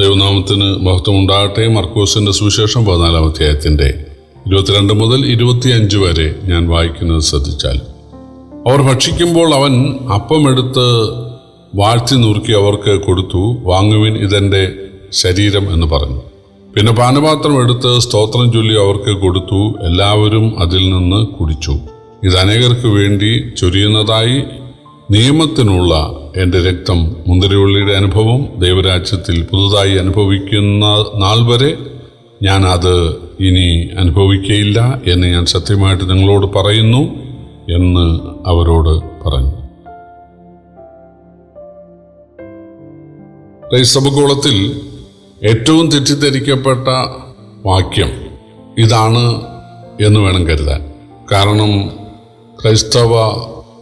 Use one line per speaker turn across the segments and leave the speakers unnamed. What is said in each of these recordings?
ദൈവനാമത്തിന് മഹത്വമുണ്ടാകട്ടെ. മർക്കോസിന്റെ സുവിശേഷം പതിനാലാം അധ്യായത്തിന്റെ ഇരുപത്തിരണ്ട് മുതൽ ഇരുപത്തിയഞ്ച് വരെ ഞാൻ വായിക്കുന്നത് ശ്രദ്ധിച്ചാൽ. അവർ ഭക്ഷിക്കുമ്പോൾ അവൻ അപ്പമെടുത്ത് വാഴ്ത്തി നുറുക്കി അവർക്ക് കൊടുത്തു. വാങ്ങുവിൻ ഇതെന്റെ ശരീരം എന്ന് പറഞ്ഞു. പിന്നെ പാനപാത്രം എടുത്ത് സ്തോത്രം ചൊല്ലി അവർക്ക് കൊടുത്തു. എല്ലാവരും അതിൽ നിന്ന് കുടിച്ചു. ഇത് അനേകർക്ക് വേണ്ടി ചൊരിയുന്നതായി നിയമത്തിനുള്ള എന്റെ രക്തം മുന്തിരിവള്ളിയുടെ അനുഭവം ദൈവരാജ്യത്തിൽ പുതുതായി അനുഭവിക്കുന്ന നാൾ വരെ ഞാൻ അത് ഇനി അനുഭവിക്കയില്ല എന്ന് ഞാൻ സത്യമായിട്ട് നിങ്ങളോട് പറയുന്നു എന്ന് അവരോട് പറഞ്ഞു. ക്രൈസ്തവകോളത്തിൽ ഏറ്റവും തെറ്റിദ്ധരിക്കപ്പെട്ട വാക്യം ഇതാണ് എന്ന് വേണം കരുതാൻ. കാരണം ക്രൈസ്തവ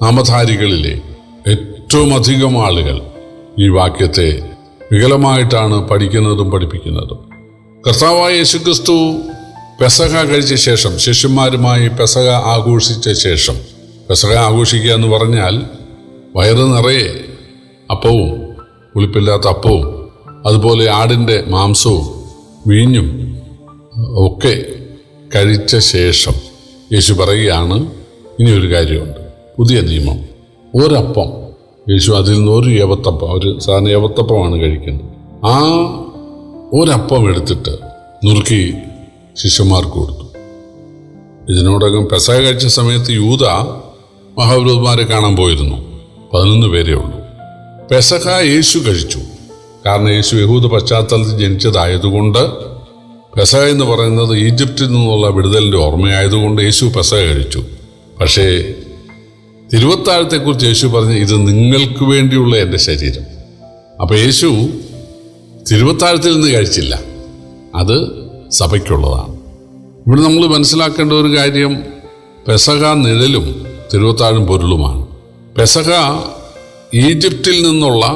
നാമധാരികളിലെ ഏറ്റവും അധികം ആളുകൾ ഈ വാക്യത്തെ വികലമായിട്ടാണ് പഠിക്കുന്നതും പഠിപ്പിക്കുന്നതും. കർത്താവായ യേശുക്രിസ്തു പെസക കഴിച്ച ശേഷം ശിഷ്യന്മാരുമായി പെസക ആഘോഷിച്ച ശേഷം പെസക ആഘോഷിക്കുക എന്ന് പറഞ്ഞാൽ വയറ് നിറയെ അപ്പവും പുളിപ്പില്ലാത്ത അപ്പവും അതുപോലെ ആടിന്റെ മാംസവും വീഞ്ഞും ഒക്കെ കഴിച്ച ശേഷം യേശു പറയുകയാണ് ഇനിയൊരു കാര്യമുണ്ട്. പുതിയ നിയമം. ഒരപ്പം യേശു അതിൽ നിന്ന് ഒരു യവത്തപ്പം ഒരു സാധാരണ യവത്തപ്പമാണ് കഴിക്കുന്നത്. ആ ഒരപ്പം എടുത്തിട്ട് നുറുക്കി ശിഷ്യന്മാർക്ക് കൊടുത്തു. ഇതിനോടകം പെസക കഴിച്ച സമയത്ത് യൂത മഹാവിരോധന്മാരെ കാണാൻ പോയിരുന്നു. പതിനൊന്ന് പേരേ ഉള്ളൂ. പെസഹ യേശു കഴിച്ചു. കാരണം യേശു യഹൂദ പശ്ചാത്തലത്തിൽ ജനിച്ചതായതുകൊണ്ട് പെസക എന്ന് പറയുന്നത് ഈജിപ്തിൽ നിന്നുള്ള വിടുതലിന്റെ ഓർമ്മയായതുകൊണ്ട് യേശു പെസക കഴിച്ചു. പക്ഷേ തിരുവത്താഴത്തെക്കുറിച്ച് യേശു പറഞ്ഞ് ഇത് നിങ്ങൾക്ക് വേണ്ടിയുള്ള എന്റെ ശരീരം. അപ്പോൾ യേശു തിരുവത്താഴത്തിൽ നിന്ന് കഴിച്ചില്ല. അത് സഭയ്ക്കുള്ളതാണ്. ഇവിടെ നമ്മൾ മനസ്സിലാക്കേണ്ട ഒരു കാര്യം പെസക നിഴലും തിരുവത്താഴും പൊരുളുമാണ്. പെസക ഈജിപ്തിൽ നിന്നുള്ള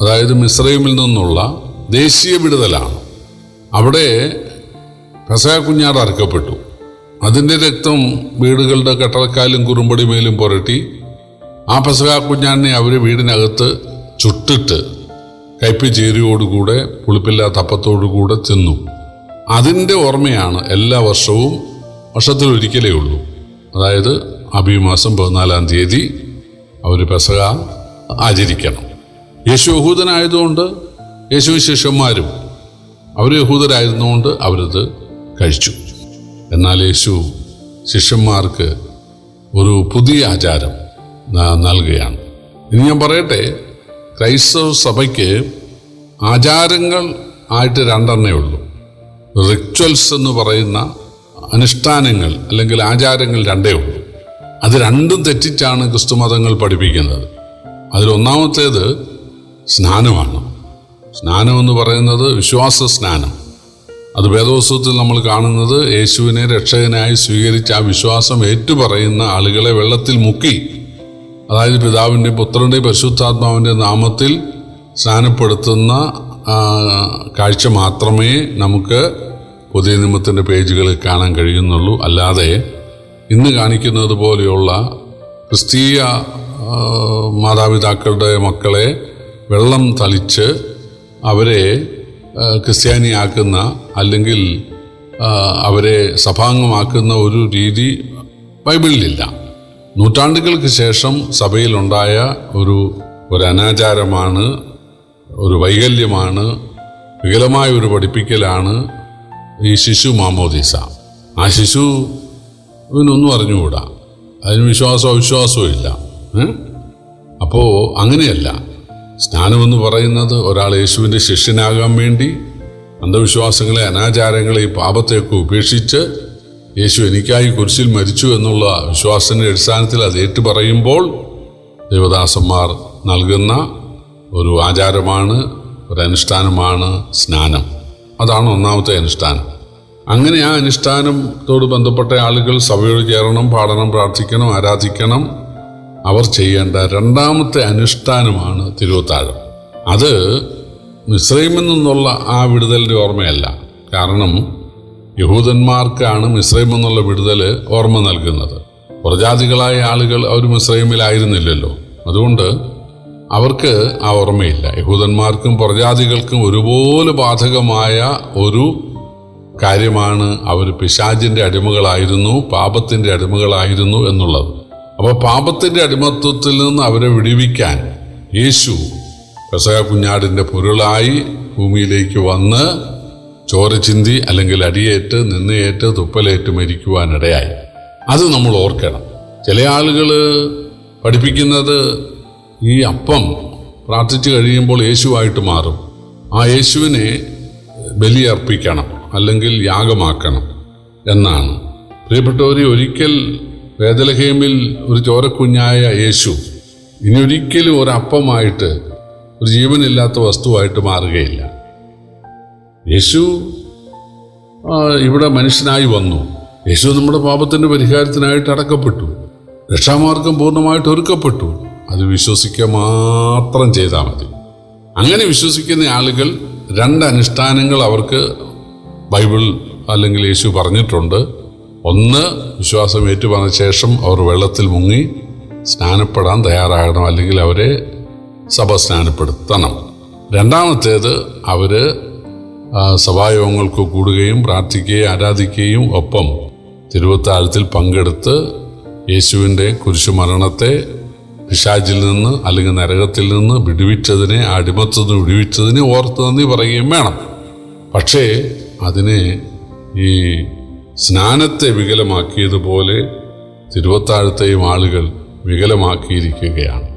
അതായത് മിസ്രൈമിൽ നിന്നുള്ള ദേശീയ വിടുതലാണ്. അവിടെ പെസക കുഞ്ഞാട് അറുക്കപ്പെട്ടു. അതിന്റെ രക്തം വീടുകളുടെ കട്ടളക്കാലും കുറുമ്പടിമേലും പുരട്ടി ആ പെസക കുഞ്ഞാണിനെ അവർ വീടിനകത്ത് ചുട്ടിട്ട് കയ്പ് ചേരിയോടുകൂടെ പുളിപ്പില്ലാത്ത അപ്പത്തോടുകൂടെ തിന്നു. അതിന്റെ ഓർമ്മയാണ് എല്ലാ വർഷവും വർഷത്തിൽ ഒരിക്കലേ ഉള്ളൂ. അതായത് അഭിമാസം പതിനാലാം തീയതി അവർ പെസക ആചരിക്കണം. യേശു യഹൂദനായതുകൊണ്ട് യേശു ശിഷ്യന്മാരും അവർ യഹൂദരായിരുന്നുകൊണ്ട് അവരത് കഴിച്ചു. എന്നാൽ യേശു ശിഷ്യന്മാർക്ക് ഒരു പുതിയ ആചാരം നൽകുകയാണ്. ഇനി ഞാൻ പറയട്ടെ ക്രൈസ്തവ സഭയ്ക്ക് ആചാരങ്ങൾ ആയിട്ട് രണ്ടെണ്ണേ ഉള്ളൂ. റിച്വൽസ് എന്ന് പറയുന്ന അനുഷ്ഠാനങ്ങൾ അല്ലെങ്കിൽ ആചാരങ്ങൾ രണ്ടേ ഉള്ളൂ. അത് രണ്ടും തെറ്റിച്ചാണ് ക്രിസ്തുമതങ്ങൾ പഠിപ്പിക്കുന്നത്. അതിലൊന്നാമത്തേത് സ്നാനമാണ്. സ്നാനം എന്ന് പറയുന്നത് വിശ്വാസ സ്നാനം. അത് വേദോത്സവത്തിൽ നമ്മൾ കാണുന്നത് യേശുവിനെ രക്ഷകനായി സ്വീകരിച്ച ആ വിശ്വാസം ഏറ്റുപറയുന്ന ആളുകളെ വെള്ളത്തിൽ മുക്കി. അതായത് പിതാവിന്റെ പുത്രന്റെ പരിശുദ്ധാത്മാവിന്റെ നാമത്തിൽ സ്നാനപ്പെടുത്തുന്ന കാഴ്ച മാത്രമേ നമുക്ക് പുതിയ നിയമത്തിന്റെ പേജുകളിൽ കാണാൻ കഴിയുന്നുള്ളൂ. അല്ലാതെ ഇന്ന് കാണിക്കുന്നത് പോലെയുള്ള ക്രിസ്തീയ മാതാപിതാക്കളുടെ മക്കളെ വെള്ളം തളിച്ച് അവരെ ക്രിസ്ത്യാനിയാക്കുന്ന അല്ലെങ്കിൽ അവരെ സഭാംഗമാക്കുന്ന ഒരു രീതി ബൈബിളിലില്ല. നൂറ്റാണ്ടുകൾക്ക് ശേഷം സഭയിലുണ്ടായ ഒരു ഒരു അനാചാരമാണ് ഒരു വൈകല്യമാണ് വികലമായ ഒരു പഠിപ്പിക്കലാണ് ഈ ശിശു മാമോദീസ. ആ ശിശു ഇവനൊന്നും അറിഞ്ഞുകൂടാ. അതിന് വിശ്വാസോ അവിശ്വാസവും ഇല്ല. അപ്പോൾ അങ്ങനെയല്ല. സ്നാനമെന്ന് പറയുന്നത് ഒരാൾ യേശുവിന്റെ ശിഷ്യനാകാൻ വേണ്ടി അന്ധവിശ്വാസങ്ങളെ അനാചാരങ്ങളെ ഈ പാപത്തെയൊക്കെ ഉപേക്ഷിച്ച് യേശു എനിക്കായി കുരിശിൽ മരിച്ചു എന്നുള്ള വിശ്വാസത്തിന്റെ അടിസ്ഥാനത്തിൽ അത് പറയുമ്പോൾ ദേവദാസന്മാർ നൽകുന്ന ഒരു ആചാരമാണ് ഒരു അനുഷ്ഠാനമാണ് സ്നാനം. അതാണ് ഒന്നാമത്തെ അനുഷ്ഠാനം. അങ്ങനെ ആ അനുഷ്ഠാനത്തോട് ബന്ധപ്പെട്ട ആളുകൾ സഭയോട് ചേരണം പാടണം പ്രാർത്ഥിക്കണം ആരാധിക്കണം. അവർ ചെയ്യേണ്ട രണ്ടാമത്തെ അനുഷ്ഠാനമാണ് തിരുവത്താഴം അത് മിശ്രൈമിൽ നിന്നുള്ള ആ വിടുതലിന്റെ ഓർമ്മയല്ല. കാരണം യഹൂദന്മാർക്കാണ് മിശ്രൈം എന്നുള്ള വിടുതൽ ഓർമ്മ നൽകുന്നത്. പ്രജാതികളായ ആളുകൾ അവർ മിശ്രൈമിലായിരുന്നില്ലല്ലോ അതുകൊണ്ട് അവർക്ക് ആ ഓർമ്മയില്ല. യഹൂദന്മാർക്കും പ്രജാതികൾക്കും ഒരുപോലെ ബാധകമായ ഒരു കാര്യമാണ് അവർ പിശാചിന്റെ അടിമകളായിരുന്നു പാപത്തിന്റെ അടിമകളായിരുന്നു എന്നുള്ളത്. അപ്പോൾ പാപത്തിന്റെ അടിമത്വത്തിൽ നിന്ന് അവരെ വിടുവിക്കാൻ യേശു പെസക കുഞ്ഞാടിന്റെ പൊരുളായി ഭൂമിയിലേക്ക് വന്ന് ചോര ചിന്തി അല്ലെങ്കിൽ അടിയേറ്റ് നിന്നയേറ്റ് തുപ്പലേറ്റ് മരിക്കുവാനിടയായി. അത് നമ്മൾ ഓർക്കണം. ചില ആളുകൾ പഠിപ്പിക്കുന്നത് ഈ അപ്പം പ്രാർത്ഥിച്ചു കഴിയുമ്പോൾ യേശുവായിട്ട് മാറും. ആ യേശുവിനെ ബലിയർപ്പിക്കണം അല്ലെങ്കിൽ യാഗമാക്കണം എന്നാണ്. പ്രിയപ്പെട്ടവരെ ഒരിക്കൽ വേദലഹേമിൽ ഒരു ചോരക്കുഞ്ഞായ യേശു ഇനി ഒരിക്കലും ഒരു അപ്പമായിട്ട് ഒരു ജീവനില്ലാത്ത വസ്തുവായിട്ട് മാറുകയില്ല. യേശു ഇവിടെ മനുഷ്യനായി വന്നു. യേശു നമ്മുടെ പാപത്തിന്റെ പരിഹാരത്തിനായിട്ട് അടക്കപ്പെട്ടു. രക്ഷാമാർഗം പൂർണമായിട്ട് ഒരുക്കപ്പെട്ടു. അത് വിശ്വസിക്കുക മാത്രം ചെയ്താൽ മതി. അങ്ങനെ വിശ്വസിക്കുന്ന ആളുകൾ രണ്ട് അനുഷ്ഠാനങ്ങൾ അവർക്ക് ബൈബിൾ അല്ലെങ്കിൽ യേശു പറഞ്ഞിട്ടുണ്ട്. ഒന്ന് വിശ്വാസം ഏറ്റുപറഞ്ഞ ശേഷം അവർ വെള്ളത്തിൽ മുങ്ങി സ്നാനപ്പെടാൻ തയ്യാറാകണം അല്ലെങ്കിൽ അവരെ സഭ സ്നാനപ്പെടുത്തണം. രണ്ടാമത്തേത് അവർ സഭായോഗങ്ങൾക്ക് കൂടുകയും പ്രാർത്ഥിക്കുകയും ആരാധിക്കുകയും ഒപ്പം തിരുവത്താഴത്തിൽ പങ്കെടുത്ത് യേശുവിന്റെ കുരിശുമരണത്തെ പിശാചിൽ നിന്ന് അല്ലെങ്കിൽ നരകത്തിൽ നിന്ന് വിടുവിച്ചതിനെ ആ വിടുവിച്ചതിനെ ഓർത്ത് നന്ദി പറയുകയും വേണം. പക്ഷേ അതിനെ ഈ സ്നാനത്തെ വികലമാക്കിയതുപോലെ തിരുവത്താഴത്തെയും ആളുകൾ വികലമാക്കിയിരിക്കുകയാണ്.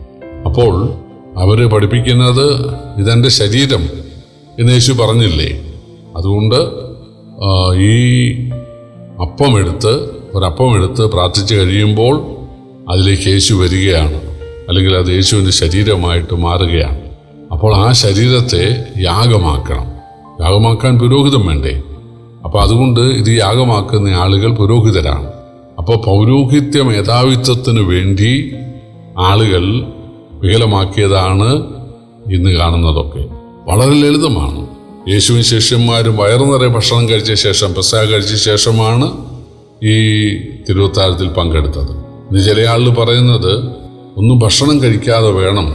അപ്പോൾ അവർ പഠിപ്പിക്കുന്നത് ഇതെന്റെ ശരീരം എന്ന് യേശു പറഞ്ഞില്ലേ? അതുകൊണ്ട് ഈ അപ്പമെടുത്ത് ഒരപ്പമെടുത്ത് പ്രാർത്ഥിച്ചു കഴിയുമ്പോൾ അതിലേക്ക് യേശു വരികയാണ്. അല്ലെങ്കിൽ അത് യേശുവിന്റെ ശരീരമായിട്ട് മാറുകയാണ്. അപ്പോൾ ആ ശരീരത്തെ യാഗമാക്കണം. യാഗമാക്കാൻ പുരോഹിതം വേണ്ടേ? അപ്പോൾ അതുകൊണ്ട് ഇത് യാഗമാക്കുന്ന ആളുകൾ പുരോഹിതരാണ്. അപ്പോൾ പൗരോഹിത്യ മേധാവിത്വത്തിന് വേണ്ടി ആളുകൾ വികലമാക്കിയതാണ് ഇന്ന് കാണുന്നതൊക്കെ. വളരെ ലളിതമാണ്. യേശുവിൻ ശിഷ്യന്മാരും വയറു നിറയെ ഭക്ഷണം കഴിച്ച ശേഷം പ്രസാദ കഴിച്ച ശേഷമാണ് ഈ തിരുവത്താരത്തിൽ പങ്കെടുത്തത്. ഇന്ന് ചില ആളുകൾ പറയുന്നത് ഒന്നും ഭക്ഷണം കഴിക്കാതെ വേണം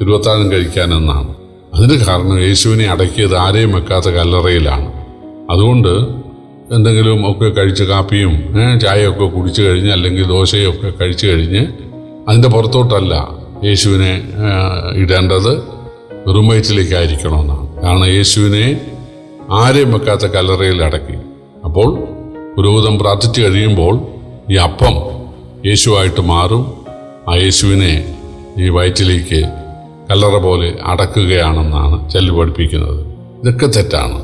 തിരുവത്താഴം കഴിക്കാനെന്നാണ് അതിന് കാരണം യേശുവിനെ അടക്കിയത് ആരെയും വെക്കാത്ത കല്ലറയിലാണ്. അതുകൊണ്ട് എന്തെങ്കിലും ഒക്കെ കഴിച്ച് കാപ്പിയും ചായയൊക്കെ കുടിച്ചു കഴിഞ്ഞ് അല്ലെങ്കിൽ ദോശയും ഒക്കെ കഴിച്ചു കഴിഞ്ഞ് അതിന്റെ പുറത്തോട്ടല്ല യേശുവിനെ ഇടേണ്ടത് വെറും വയറ്റിലേക്കായിരിക്കണമെന്നാണ് കാരണം യേശുവിനെ ആരെയും വെക്കാത്ത കല്ലറയിൽ അടക്കി. അപ്പോൾ പുരോഹിതം പ്രാർത്ഥിച്ചു കഴിയുമ്പോൾ ഈ അപ്പം യേശുവായിട്ട് മാറും. ആ യേശുവിനെ ഈ വയറ്റിലേക്ക് കല്ലറ പോലെ അടക്കുകയാണെന്നാണ് ചെല്ലു പഠിപ്പിക്കുന്നത്. ഇതൊക്കെ തെറ്റാണ്.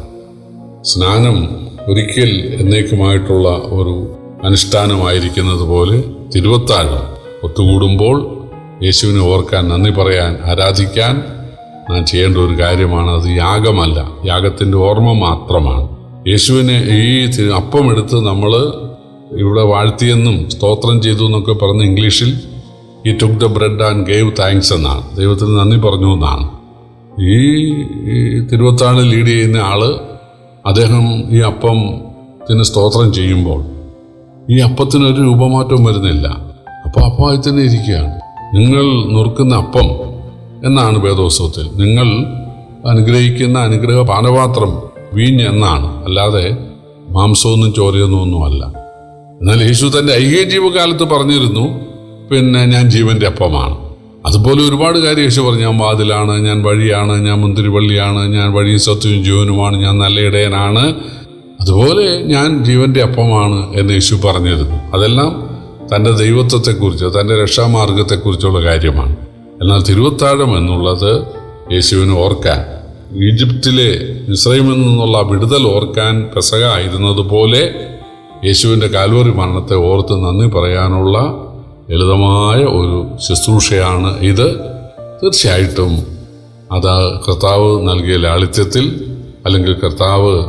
സ്നാനം ഒരിക്കൽ എന്നേക്കുമായിട്ടുള്ള ഒരു അനുഷ്ഠാനമായിരിക്കുന്നത് പോലെ തിരുവത്താഴം ഒത്തുകൂടുമ്പോൾ യേശുവിനെ ഓർക്കാൻ നന്ദി പറയാൻ ആരാധിക്കാൻ നാം ചെയ്യേണ്ട ഒരു കാര്യമാണ്. അത് യാഗമല്ല. യാഗത്തിന്റെ ഓർമ്മ മാത്രമാണ്. യേശുവിനെ ഈ അപ്പം എടുത്ത് നമ്മൾ ഇവിടെ വാഴ്ത്തിയെന്നും സ്തോത്രം ചെയ്തു എന്നൊക്കെ പറഞ്ഞ് ഇംഗ്ലീഷിൽ ഈ took the bread and gave thanks എന്നാണ്. ദൈവത്തിന് നന്ദി പറഞ്ഞു എന്നാണ്. ഈ തിരുവത്താഴ് ലീഡ് ചെയ്യുന്ന ആൾ അദ്ദേഹം ഈ അപ്പത്തിന് സ്തോത്രം ചെയ്യുമ്പോൾ ഈ അപ്പത്തിനൊരു രൂപമാറ്റവും വരുന്നില്ല. അപ്പോൾ അപ്പമായി തന്നെ ഇരിക്കുകയാണ്. നിങ്ങൾ നുറുക്കുന്ന അപ്പം എന്നാണ് വേദോത്സവത്തിൽ. നിങ്ങൾ അനുഗ്രഹിക്കുന്ന അനുഗ്രഹ പാനപാത്രം വീഞ്ഞ് എന്നാണ്. അല്ലാതെ മാംസമൊന്നും ചോരയൊന്നും ഒന്നുമല്ല എന്നാൽ യേശു തന്റെ ഐഹിക പറഞ്ഞിരുന്നു പിന്നെ ഞാൻ ജീവന്റെ അപ്പമാണ്. അതുപോലെ ഒരുപാട് കാര്യം യേശു പറഞ്ഞു ഞാൻ വാതിലാണ് ഞാൻ വഴിയാണ് ഞാൻ മുന്തിരിവള്ളിയാണ് ഞാൻ വഴിയും സത്യവും ജീവനുമാണ് ഞാൻ നല്ല ഇടയനാണ്. അതുപോലെ ഞാൻ ജീവന്റെ അപ്പമാണ് എന്ന് യേശു പറഞ്ഞിരുന്നു അതെല്ലാം തന്റെ ദൈവത്വത്തെക്കുറിച്ച് തന്റെ രക്ഷാമാർഗത്തെക്കുറിച്ചുള്ള കാര്യമാണ്. എന്നാൽ തിരുവത്താഴം എന്നുള്ളത് യേശുവിന് ഓർക്കാൻ ഈജിപ്തിലെ ഇസ്രൈമിൽ നിന്നുള്ള വിടുതൽ ഓർക്കാൻ പെസക ആയിരുന്നതുപോലെ യേശുവിന്റെ കാൽവറി മരണത്തെ ഓർത്ത് നന്ദി പറയാനുള്ള ലളിതമായ ഒരു ശുശ്രൂഷയാണ് ഇത്. തീർച്ചയായിട്ടും അത് കർത്താവ് നൽകിയ ലാളിത്യത്തിൽ അല്ലെങ്കിൽ കർത്താവ്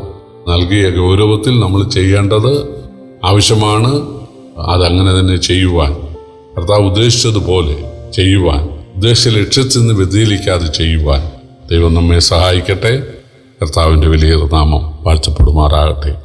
നൽകിയ ഗൗരവത്തിൽ നമ്മൾ ചെയ്യേണ്ടത് ആവശ്യമാണ് അതങ്ങനെ തന്നെ ചെയ്യുവാൻ. കർത്താവ് ഉദ്ദേശിച്ചതുപോലെ ചെയ്യുവാൻ. ഉദ്ദേശിച്ച ലക്ഷ്യത്തിൽ നിന്ന് വ്യതിചലിക്കാതെ ചെയ്യുവാൻ ദൈവം നമ്മെ സഹായിക്കട്ടെ. കർത്താവിന്റെ വലിയ നാമം വാഴ്ചപ്പെടുമാറാകട്ടെ